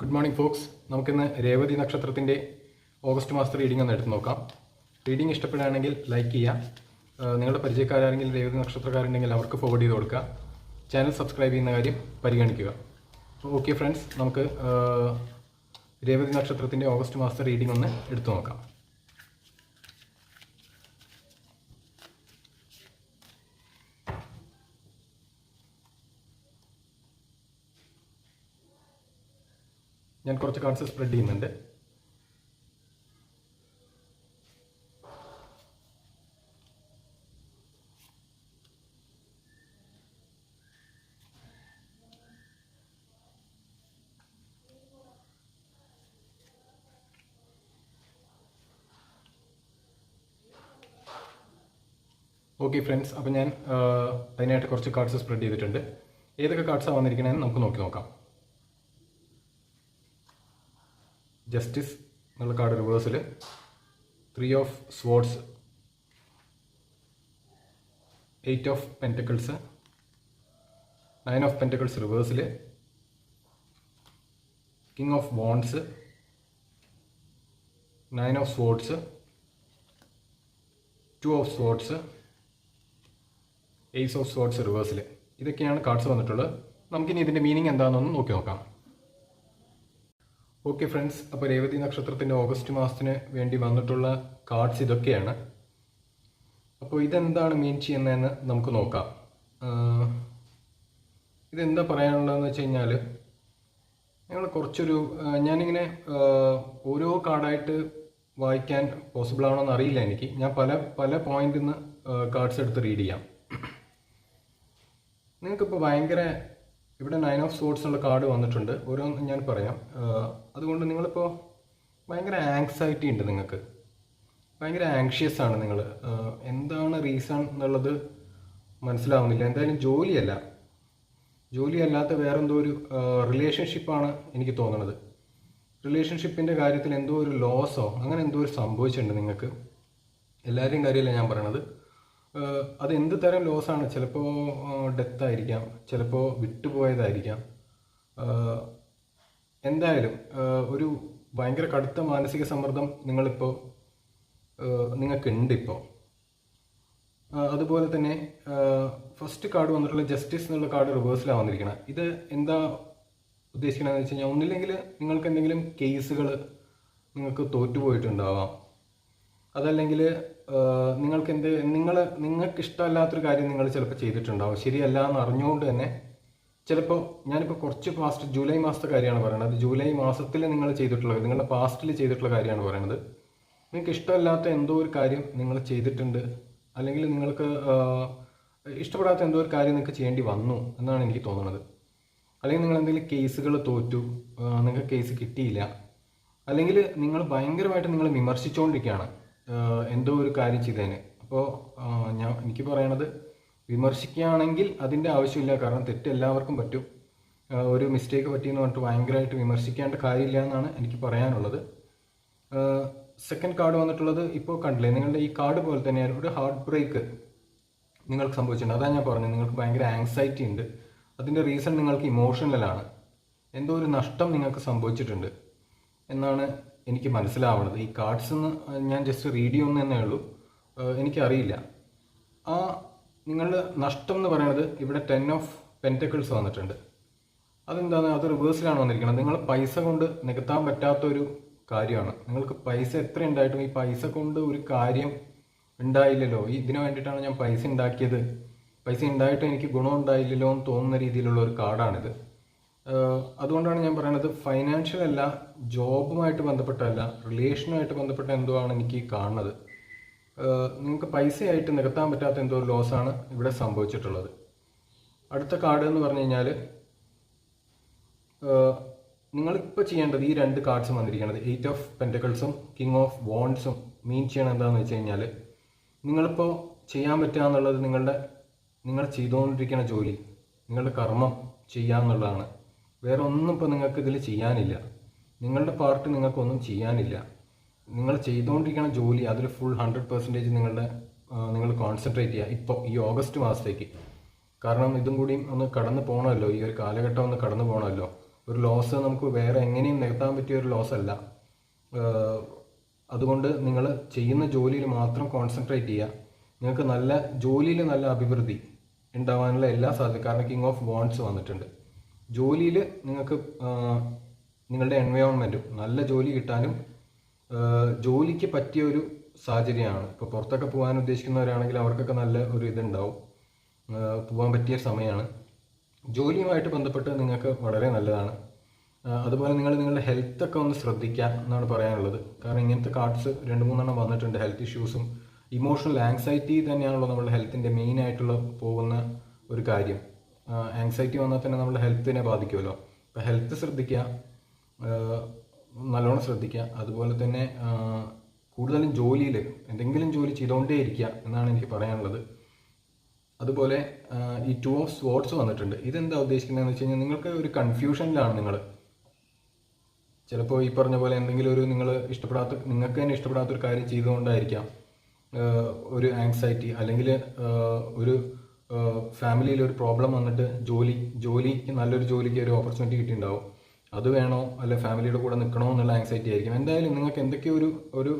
Good morning Fox നമുക്കിന്ന് രേവതി നക്ഷത്രത്തിന്റെ August മാസത്തെ റീഡിംഗ് ഒന്ന് എടുത്ത് നോക്കാം. റീഡിംഗ് ഇഷ്ടപ്പെടുകയാണെങ്കിൽ ലൈക്ക് ചെയ്യുക. നിങ്ങളുടെ പരിചയക്കാരാണെങ്കിൽ രേവതി നക്ഷത്രക്കാരുണ്ടെങ്കിൽ അവർക്ക് ഫോർവേഡ് ചെയ്ത് കൊടുക്കുക. ചാനൽ സബ്സ്ക്രൈബ് ചെയ്യുന്ന കാര്യം പരിഗണിക്കുക. ഓക്കെ ഫ്രണ്ട്സ് നമുക്ക് രേവതി നക്ഷത്രത്തിന്റെ ഓഗസ്റ്റ് മാസത്തെ റീഡിംഗ് ഒന്ന് എടുത്തു നോക്കാം. ഞാൻ കുറച്ച് കാർഡ്സ് സ്പ്രെഡ് ചെയ്യുന്നുണ്ട്. ഓക്കെ ഫ്രണ്ട്സ് അപ്പോൾ ഞാൻ അതിനായിട്ട് കുറച്ച് കാർഡ്സ് സ്പ്രെഡ് ചെയ്തിട്ടുണ്ട്. ഏതൊക്കെ കാർഡ്സാണ് വന്നിരിക്കണമെന്ന് നമുക്ക് നോക്കി നോക്കാം. ജസ്റ്റിസ് എന്നുള്ള card റിവേഴ്സിൽ three of swords eight of pentacles nine of pentacles റിവേഴ്സിൽ king of bones nine of swords two of swords ace of swords റിവേഴ്സിൽ ഇതൊക്കെയാണ് കാർഡ്സ് വന്നിട്ടുള്ളത്. നമുക്കിനി ഇതിന്റെ മീനിങ് എന്താണെന്നൊന്ന് നോക്കി നോക്കാം. ഓക്കെ ഫ്രണ്ട്സ് അപ്പോൾ രേവതി നക്ഷത്രത്തിന്റെ ഓഗസ്റ്റ് മാസത്തിന് വേണ്ടി വന്നിട്ടുള്ള കാർഡ്സ് ഇതൊക്കെയാണ്. അപ്പോൾ ഇതെന്താണ് മീൻ ചെയ്യുന്നതെന്ന് നമുക്ക് നോക്കാം. ഇതെന്താ പറയാനുള്ളതെന്ന് വെച്ച് കഴിഞ്ഞാൽ ഞങ്ങൾ കുറച്ചൊരു ഞാനിങ്ങനെ ഓരോ കാർഡായിട്ട് വായിക്കാൻ പോസിബിൾ ആണോ എന്ന് അറിയില്ല എനിക്ക്. ഞാൻ പല പല പോയിന്റിൽ നിന്ന് കാർഡ്സ് എടുത്ത് റീഡ് ചെയ്യാം. നിങ്ങൾക്കിപ്പോൾ ഭയങ്കര ഇവിടെ നയൻ ഓഫ് സോർട്സ് ഉള്ള കാർഡ് വന്നിട്ടുണ്ട്. ഓരോന്ന് ഞാൻ പറയാം. അതുകൊണ്ട് നിങ്ങളിപ്പോൾ ഭയങ്കര ആങ്സൈറ്റി ഉണ്ട് നിങ്ങൾക്ക്. ഭയങ്കര ആങ്ഷ്യസ് ആണ് നിങ്ങൾ എന്താണ് റീസൺ എന്നുള്ളത് മനസ്സിലാവുന്നില്ല. എന്തായാലും ജോലിയല്ല. ജോലിയല്ലാത്ത വേറെന്തോ ഒരു റിലേഷൻഷിപ്പാണ് എനിക്ക് തോന്നുന്നത് റിലേഷൻഷിപ്പിന്റെ കാര്യത്തിൽ എന്തോ ഒരു ലോസോ അങ്ങനെ എന്തോ ഒരു സംഭവിച്ചിട്ടുണ്ട് നിങ്ങൾക്ക്. എല്ലാവരുടെയും കാര്യമല്ല ഞാൻ പറയണത്. അത് എന്ത് തരം ആണ്? ചിലപ്പോൾ ഡെത്ത് ആയിരിക്കാം. ചിലപ്പോൾ വിട്ടുപോയതായിരിക്കാം. എന്തായാലും ഒരു ഭയങ്കര കടുത്ത മാനസിക സമ്മർദ്ദം നിങ്ങളിപ്പോൾ നിങ്ങൾക്ക് ഉണ്ട് ഇപ്പോൾ അതുപോലെ തന്നെ ഫസ്റ്റ് കാർഡ് വന്നിട്ടുള്ള ജസ്റ്റിസ് എന്നുള്ള കാർഡ് റിവേഴ്സിലാണ് വന്നിരിക്കുന്നത് ഇത് എന്താ ഉദ്ദേശിക്കണമെന്ന് വെച്ച് കഴിഞ്ഞാൽ ഒന്നില്ലെങ്കിൽ നിങ്ങൾക്ക് എന്തെങ്കിലും കേസുകൾ നിങ്ങൾക്ക് തോറ്റുപോയിട്ടുണ്ടാവാം. അതല്ലെങ്കിൽ നിങ്ങൾക്ക് എന്ത് നിങ്ങൾ നിങ്ങൾക്ക് ഇഷ്ടമല്ലാത്തൊരു കാര്യം നിങ്ങൾ ചിലപ്പോൾ ചെയ്തിട്ടുണ്ടാവും. ശരിയല്ല എന്ന് അറിഞ്ഞുകൊണ്ട് തന്നെ ചിലപ്പോൾ ഞാനിപ്പോൾ കുറച്ച് പാസ്റ്റ് ജൂലൈ മാസത്തെ കാര്യമാണ് പറയുന്നത് ജൂലൈ മാസത്തിൽ നിങ്ങൾ ചെയ്തിട്ടുള്ള നിങ്ങളുടെ പാസ്റ്റിൽ ചെയ്തിട്ടുള്ള കാര്യമാണ് പറയുന്നത് നിങ്ങൾക്ക് ഇഷ്ടമല്ലാത്ത എന്തോ ഒരു കാര്യം നിങ്ങൾ ചെയ്തിട്ടുണ്ട്. അല്ലെങ്കിൽ നിങ്ങൾക്ക് ഇഷ്ടപ്പെടാത്ത എന്തോ ഒരു കാര്യം നിങ്ങൾക്ക് ചെയ്യേണ്ടി വന്നു എന്നാണ് എനിക്ക് തോന്നുന്നത് അല്ലെങ്കിൽ നിങ്ങൾ എന്തെങ്കിലും കേസുകൾ തോറ്റു നിങ്ങൾക്ക് കേസ് കിട്ടിയില്ല. അല്ലെങ്കിൽ നിങ്ങൾ ഭയങ്കരമായിട്ട് നിങ്ങൾ വിമർശിച്ചുകൊണ്ടിരിക്കുകയാണ് എന്തോ ഒരു കാര്യം ചെയ്തേനെ. അപ്പോൾ ഞാൻ എനിക്ക് പറയണത് വിമർശിക്കുകയാണെങ്കിൽ അതിന്റെ ആവശ്യമില്ല. കാരണം തെറ്റ് എല്ലാവർക്കും പറ്റും. ഒരു മിസ്റ്റേക്ക് പറ്റിയെന്ന് പറഞ്ഞിട്ട് ഭയങ്കരമായിട്ട് വിമർശിക്കേണ്ട കാര്യമില്ല എന്നാണ് എനിക്ക് പറയാനുള്ളത്. സെക്കൻഡ് കാർഡ് വന്നിട്ടുള്ളത് ഇപ്പോൾ കണ്ടില്ലേ? നിങ്ങളുടെ ഈ കാർഡ് പോലെ തന്നെയാണ് ഒരു ഹാർട്ട് ബ്രേക്ക് നിങ്ങൾക്ക് സംഭവിച്ചിട്ടുണ്ട്. അതാണ് ഞാൻ പറഞ്ഞത്. നിങ്ങൾക്ക് ഭയങ്കര ആങ്സൈറ്റി ഉണ്ട്. അതിന്റെ റീസൺ നിങ്ങൾക്ക് ഇമോഷണലാണ് എന്തോ ഒരു നഷ്ടം നിങ്ങൾക്ക് സംഭവിച്ചിട്ടുണ്ട് എന്നാണ് എനിക്ക് മനസ്സിലാവണത്. ഈ കാർഡ്സ് എന്ന് ഞാൻ ജസ്റ്റ് റീഡ് ചെയ്യുന്നു എന്നേ ഉള്ളൂ എനിക്കറിയില്ല. ആ നിങ്ങളുടെ നഷ്ടം എന്ന് പറയുന്നത് ഇവിടെ ടെൻ ഓഫ് പെന്റക്കിൾസ് വന്നിട്ടുണ്ട്. അതെന്താണ്? അത് റിവേഴ്സിലാണ് വന്നിരിക്കുന്നത് നിങ്ങൾ പൈസ കൊണ്ട് നികത്താൻ പറ്റാത്തൊരു കാര്യമാണ്. നിങ്ങൾക്ക് പൈസ എത്ര ഉണ്ടായിട്ടും ഈ പൈസ കൊണ്ട് ഒരു കാര്യം ഉണ്ടായില്ലല്ലോ. ഈ ഇതിനു വേണ്ടിയിട്ടാണ് ഞാൻ പൈസ ഉണ്ടാക്കിയത്. പൈസ ഉണ്ടായിട്ട് എനിക്ക് ഗുണം ഉണ്ടായില്ലല്ലോ എന്ന് തോന്നുന്ന രീതിയിലുള്ള ഒരു കാർഡാണിത് അതുകൊണ്ടാണ് ഞാൻ പറയുന്നത് ഫൈനാൻഷ്യൽ അല്ല ജോബുമായിട്ട് ബന്ധപ്പെട്ടല്ല റിലേഷനുമായിട്ട് ബന്ധപ്പെട്ട എന്തോ ആണ് എനിക്ക് കാണുന്നത്. നിങ്ങൾക്ക് പൈസയായിട്ട് നികത്താൻ പറ്റാത്ത എന്തോ ഒരു ലോസാണ് ഇവിടെ സംഭവിച്ചിട്ടുള്ളത്. അടുത്ത കാർഡ് എന്ന് പറഞ്ഞു കഴിഞ്ഞാൽ നിങ്ങളിപ്പോൾ ചെയ്യേണ്ടത് ഈ രണ്ട് കാർഡ്സും വന്നിരിക്കുന്നത് എയ്റ്റ് ഓഫ് പെന്റക്കിൾസും കിങ് ഓഫ് വോൺസും മീൻ ചെയ്യണം എന്താണെന്ന് വെച്ച് കഴിഞ്ഞാൽ നിങ്ങളിപ്പോൾ ചെയ്യാൻ പറ്റുക എന്നുള്ളത് നിങ്ങളുടെ നിങ്ങൾ ചെയ്തുകൊണ്ടിരിക്കുന്ന ജോലി നിങ്ങളുടെ കർമ്മം ചെയ്യാന്നുള്ളതാണ്. വേറെ ഒന്നും ഇപ്പോൾ നിങ്ങൾക്ക് ഇതിൽ ചെയ്യാനില്ല. നിങ്ങളുടെ പാർട്ട് നിങ്ങൾക്കൊന്നും ചെയ്യാനില്ല. നിങ്ങൾ ചെയ്തുകൊണ്ടിരിക്കുന്ന ജോലി അതിൽ ഫുൾ ഹൺഡ്രഡ് പെർസെന്റേജ് നിങ്ങളുടെ നിങ്ങൾ കോൺസെൻട്രേറ്റ് ചെയ്യുക ഇപ്പോൾ ഈ ഓഗസ്റ്റ് മാസത്തേക്ക്. കാരണം ഇതും കൂടിയും ഒന്ന് കടന്നു പോകണമല്ലോ ഈ ഒരു കാലഘട്ടം ഒന്ന് കടന്നു പോകണമല്ലോ ഒരു ലോസ് നമുക്ക് വേറെ എങ്ങനെയും നികത്താൻ പറ്റിയ ഒരു ലോസ് അല്ല. അതുകൊണ്ട് നിങ്ങൾ ചെയ്യുന്ന ജോലിയിൽ മാത്രം കോൺസെൻട്രേറ്റ് ചെയ്യുക. നിങ്ങൾക്ക് നല്ല ജോലിയിൽ നല്ല അഭിവൃദ്ധി ഉണ്ടാവാനുള്ള എല്ലാ സാധ്യത കാരണം കിങ് ഓഫ് വോൺസ് വന്നിട്ടുണ്ട്. ജോലിയിൽ നിങ്ങൾക്ക് നിങ്ങളുടെ എൻവയോൺമെന്റും നല്ല ജോലി കിട്ടാനും ജോലിക്ക് പറ്റിയ ഒരു സാഹചര്യമാണ്. ഇപ്പോൾ പുറത്തൊക്കെ പോകാൻ ഉദ്ദേശിക്കുന്നവരാണെങ്കിൽ അവർക്കൊക്കെ നല്ല ഒരു ഇതുണ്ടാവും. പോകാൻ പറ്റിയ സമയമാണ് ജോലിയുമായിട്ട് ബന്ധപ്പെട്ട് നിങ്ങൾക്ക് വളരെ നല്ലതാണ്. അതുപോലെ നിങ്ങൾ നിങ്ങളുടെ ഹെൽത്ത് ഒക്കെ ഒന്ന് ശ്രദ്ധിക്കുക എന്നാണ് പറയാനുള്ളത്. കാരണം ഇങ്ങനത്തെ കാർഡ്സ് രണ്ട് മൂന്നെണ്ണം വന്നിട്ടുണ്ട് ഹെൽത്ത് ഇഷ്യൂസും ഇമോഷണൽ ആങ്സൈറ്റി തന്നെയാണല്ലോ നമ്മുടെ ഹെൽത്തിന്റെ മെയിൻ ആയിട്ടുള്ള പോകുന്ന ഒരു കാര്യം. ആങ്സൈറ്റി വന്നാൽ തന്നെ നമ്മുടെ ഹെൽത്തിനെ ബാധിക്കുമല്ലോ. അപ്പോൾ ഹെൽത്ത് ശ്രദ്ധിക്കുക നല്ലോണം ശ്രദ്ധിക്കുക. അതുപോലെ തന്നെ കൂടുതലും ജോലിയിൽ എന്തെങ്കിലും ജോലി ചെയ്തുകൊണ്ടേ ഇരിക്കുക എന്നാണ് എനിക്ക് പറയാനുള്ളത്. അതുപോലെ ഈ ടു ഓഫ് സ്പോർട്സ് വന്നിട്ടുണ്ട്. ഇതെന്താ ഉദ്ദേശിക്കുന്നതെന്ന് വെച്ച് കഴിഞ്ഞാൽ നിങ്ങൾക്ക് ഒരു കൺഫ്യൂഷനിലാണ് നിങ്ങൾ ചിലപ്പോൾ ഈ പറഞ്ഞ പോലെ എന്തെങ്കിലും ഒരു നിങ്ങൾ ഇഷ്ടപ്പെടാത്ത നിങ്ങൾക്ക് തന്നെ ഇഷ്ടപ്പെടാത്തൊരു കാര്യം ചെയ്തുകൊണ്ടായിരിക്കാം ഒരു ആങ്സൈറ്റി അല്ലെങ്കിൽ ഒരു ഫാമിലിയിൽ ഒരു പ്രോബ്ലം വന്നിട്ട് ജോലി ജോലിക്ക് നല്ലൊരു ജോലിക്ക് ഒരു ഓപ്പർച്യൂണിറ്റി കിട്ടിയിട്ടുണ്ടാവും. അത് വേണോ? അല്ലെ ഫാമിലിയുടെ കൂടെ നിൽക്കണോ എന്നുള്ള ആങ്സൈറ്റി ആയിരിക്കും. എന്തായാലും നിങ്ങൾക്ക് എന്തൊക്കെയോ ഒരു ഒരു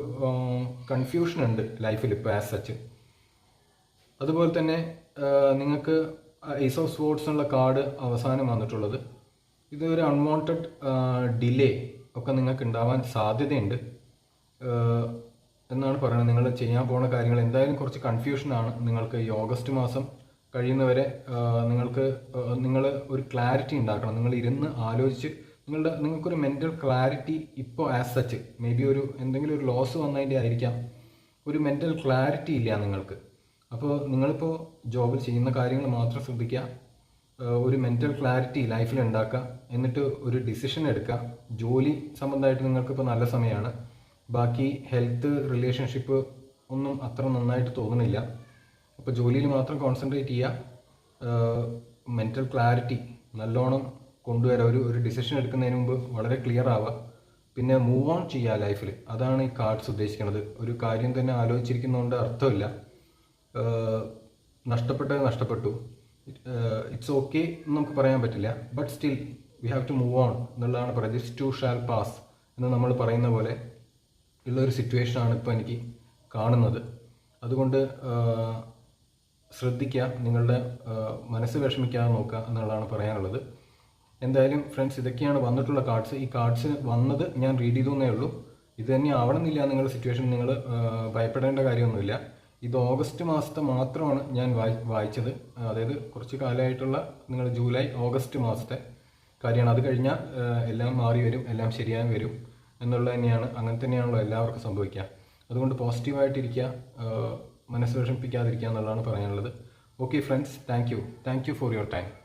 കൺഫ്യൂഷൻ ഉണ്ട് ലൈഫിൽ ഇപ്പോൾ ആസ് സച്ച് അതുപോലെ തന്നെ നിങ്ങൾക്ക് ഐസ് ഓഫ് സ്പോർട്സ് എന്നുള്ള കാർഡ് അവസാനം വന്നിട്ടുള്ളത്. ഇത് ഒരു അൺവാണ്ടഡ് ഡിലേ ഒക്കെ നിങ്ങൾക്ക് ഉണ്ടാവാൻ സാധ്യതയുണ്ട്. എന്നാണ് പറയുന്നത്. നിങ്ങൾ ചെയ്യാൻ പോകുന്ന കാര്യങ്ങൾ എന്തായാലും കുറച്ച് കൺഫ്യൂഷനാണ് നിങ്ങൾക്ക് ഈ ഓഗസ്റ്റ് മാസം കഴിയുന്നവരെ നിങ്ങൾക്ക് നിങ്ങൾ ഒരു ക്ലാരിറ്റി ഉണ്ടാക്കണം. നിങ്ങൾ ഇരുന്ന് ആലോചിച്ച് നിങ്ങളുടെ നിങ്ങൾക്കൊരു മെന്റൽ ക്ലാരിറ്റി ഇപ്പോൾ ആസ് സച്ച് മേ ബി ഒരു എന്തെങ്കിലും ഒരു ലോസ് വന്നതിന്റെ ആയിരിക്കാം. ഒരു മെന്റൽ ക്ലാരിറ്റി ഇല്ല നിങ്ങൾക്ക്. അപ്പോൾ നിങ്ങളിപ്പോൾ ജോബിൽ ചെയ്യുന്ന കാര്യങ്ങൾ മാത്രം ശ്രദ്ധിക്കുക. ഒരു മെന്റൽ ക്ലാരിറ്റി ലൈഫിൽ ഉണ്ടാക്കുക. എന്നിട്ട് ഒരു ഡിസിഷൻ എടുക്കുക. ജോലി സംബന്ധമായിട്ട് നിങ്ങൾക്കിപ്പോൾ നല്ല സമയമാണ്. ബാക്കി ഹെൽത്ത് റിലേഷൻഷിപ്പ് ഒന്നും അത്ര നന്നായിട്ട് തോന്നുന്നില്ല. അപ്പോൾ ജോലിയിൽ മാത്രം കോൺസെൻട്രേറ്റ് ചെയ്യുക മെന്റൽ ക്ലാരിറ്റി നല്ലോണം കൊണ്ടുവരാം. ഒരു ഒരു ഡിസിഷൻ എടുക്കുന്നതിന് മുമ്പ് വളരെ ക്ലിയർ ആവുക പിന്നെ മൂവ് ഓൺ ചെയ്യുക ലൈഫിൽ അതാണ് ഈ കാർഡ്സ് ഉദ്ദേശിക്കുന്നത് ഒരു കാര്യം തന്നെ ആലോചിച്ചിരിക്കുന്നതുകൊണ്ട് അർത്ഥമില്ല. നഷ്ടപ്പെട്ടത് നഷ്ടപ്പെട്ടു. ഇറ്റ്സ് ഓക്കെ എന്ന് നമുക്ക് പറയാൻ പറ്റില്ല. But still we have to move on എന്നുള്ളതാണ് പറയുന്നത്. ദിസ് ടു ഷാൽ പാസ് എന്ന് നമ്മൾ പറയുന്ന പോലെ ഉള്ളൊരു സിറ്റുവേഷനാണ് ഇപ്പോൾ എനിക്ക് കാണുന്നത്. അതുകൊണ്ട് ശ്രദ്ധിക്കുക നിങ്ങളുടെ മനസ്സ് വിഷമിക്കാതെ നോക്കുക എന്നുള്ളതാണ് പറയാനുള്ളത്. എന്തായാലും ഫ്രണ്ട്സ് ഇതൊക്കെയാണ് വന്നിട്ടുള്ള കാർഡ്സ് ഈ കാർഡ്സ് വന്നത് ഞാൻ റീഡ് ചെയ്തു എന്നേ ഉള്ളൂ. ഇത് തന്നെ ആവണമെന്നില്ല നിങ്ങളുടെ സിറ്റുവേഷൻ നിങ്ങൾ ഭയപ്പെടേണ്ട കാര്യമൊന്നുമില്ല. ഇത് ഓഗസ്റ്റ് മാസത്തെ മാത്രമാണ് ഞാൻ വായി വായിച്ചത്. അതായത് കുറച്ച് കാലമായിട്ടുള്ള നിങ്ങൾ ജൂലൈ ഓഗസ്റ്റ് മാസത്തെ കാര്യമാണ്. അത് കഴിഞ്ഞാൽ എല്ലാം മാറി വരും എല്ലാം ശരിയായി വരും എന്നുള്ളത് തന്നെയാണ്. അങ്ങനെ തന്നെയാണല്ലോ എല്ലാവർക്കും സംഭവിക്കുക. അതുകൊണ്ട് പോസിറ്റീവായിട്ടിരിക്കുക മനസ്സ് വിഷമിപ്പിക്കാതിരിക്കുക എന്നുള്ളതാണ് പറയാനുള്ളത്. Okay friends thank you thank you for your time